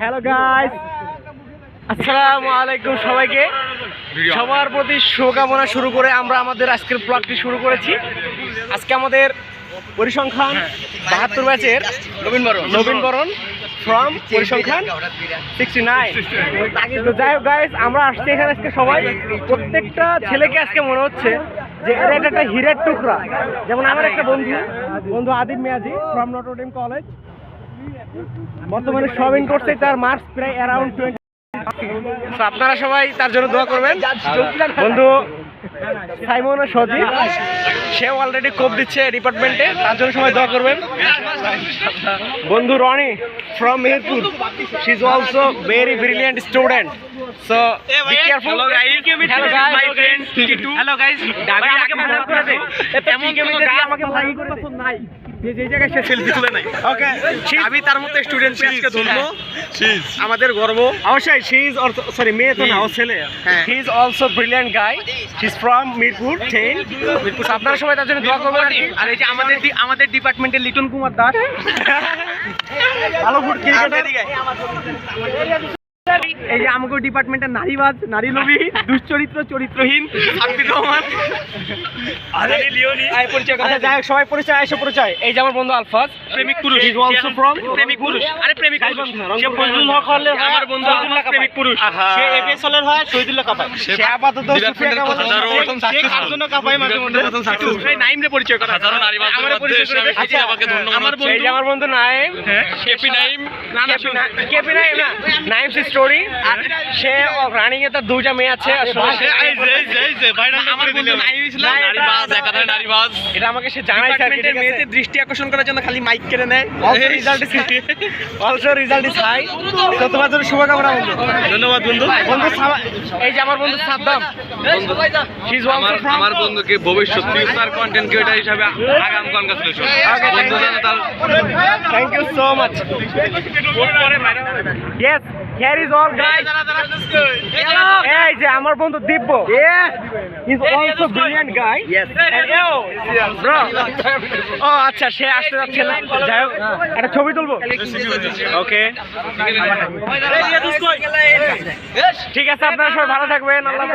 Hello guys আসসালামু আলাইকুম সবাইকে। সবার প্রতি শুভকামনা শুরু করে আমরা আমাদের আজকের ব্লগটি শুরু করেছি। আজকে আমাদের পরিসংখ্যান বাহাত্তর ব্যাচের নবীন বরণ। নবীন বরণ ফ্রম পরিসংখ্যান সিক্সটি নাইন তো যাই হোক গাইস আমরা আসছি এখানে আজকে সবাই। প্রত্যেকটা ছেলেকে আজকে মনে হচ্ছে যে এটা একটা হীরের টুকরা। যেমন আমার একটা বন্ধু বন্ধু আদিম মিয়াজি ফ্রম নটরডেম কলেজ বর্তমানে সবিং করছে তার মার্কস প্রায় অ্যারাউন্ড টোয়েন্টি আপনারা সবাই তার জন্য দোয়া করবেন। বন্ধু সাইমন সজিব। সেও অলরেডি কোপ দিচ্ছে ডিপার্টমেন্টে তার জন্য সবাই দোয়া করবেন। বন্ধু Roni Meherpur she is also very brilliant student so be careful Hello guys. Hello guys My friend, Titu. Hello guys ভাই, আমাকে আমাকে ভালো ভালো করে করে দে দে। এমন কেউ আমাকে ভালো পছন্দ নাই যে যে জায়গায় সে সেলফি তুলে নাই ওকে আমি তার মতো স্টুডেন্ট আজকে ধরবো আমাদের গর্ব। অবশ্যই শি ইজ সরি মেয়ে তো না ও ছেলে। He is also brilliant guy he is from Mirpur ten Mirpur আপনারা সবাই তার জন্য দোয়া করবেন আর এই যে আমাদের আমাদের ডিপার্টমেন্টের লিটন কুমার দাস ভালো ফুট ক্রিকেটার এই যে আমাকে ডিপার্টমেন্টের নারীবাজ নারী লোভী দুশ্চরিত্র চরিত্রহীন আচ্ছা সবাই পরিচয় এসে পরিচয়। এই যে আমার বন্ধু আলফাজ। প্রেমিক পুরুষ। Is also from প্রেমিক পুরুষ। আরে প্রেমিক পুরুষ। সে ফজলুল হক হলে আমার বন্ধু শহীদুল্লাহ প্রেমিক পুরুষ। সে এবিএস হলের হয় শহীদুল্লাহ কাপাই। সে আপাতত সুফিয়া কামাল সে কার জন্য কাপাই মাঝে মধ্যে। এই নাইম রে পরিচয় করা হাজারো নারীবাদ আমার পরিচয় করে দে। আচ্ছা, আমাকে ধন্যবাদ আমার বন্ধু এই যে আমার বন্ধু নাইম। কেপি নাইম। না না কেপি না- নাইম না। স্টোরি সে রানিং এ তার দুইটা মেয়ে আছে এটা- আমাকে সে জানাই মেয়েদের দৃষ্টি আকর্ষণ করার জন্য খালি মাইক কেড়ে নেয়। Also result is also result is high তো তোমার জন্য শুভকামনা বন্ধু। ধন্যবাদ বন্ধু। বন্ধু এই যে আমার বন্ধু সাদ্দাম। আমার আমার বন্ধুকে ভবিষ্যৎ ফিউচার কন্টেন্ট ক্রিয়েটর হিসাবে আগাম congratulation thank you so much yes here is all guys এই যে আমার বন্ধু Divya. Is also brilliant guy yes bro ও আচ্ছা সে আসতে যাচ্ছে না। যাই হোক একটা ছবি তুলবো? ওকে ঠিক আছে আপনারা সবাই ভালো থাকবেন। আল্লাহ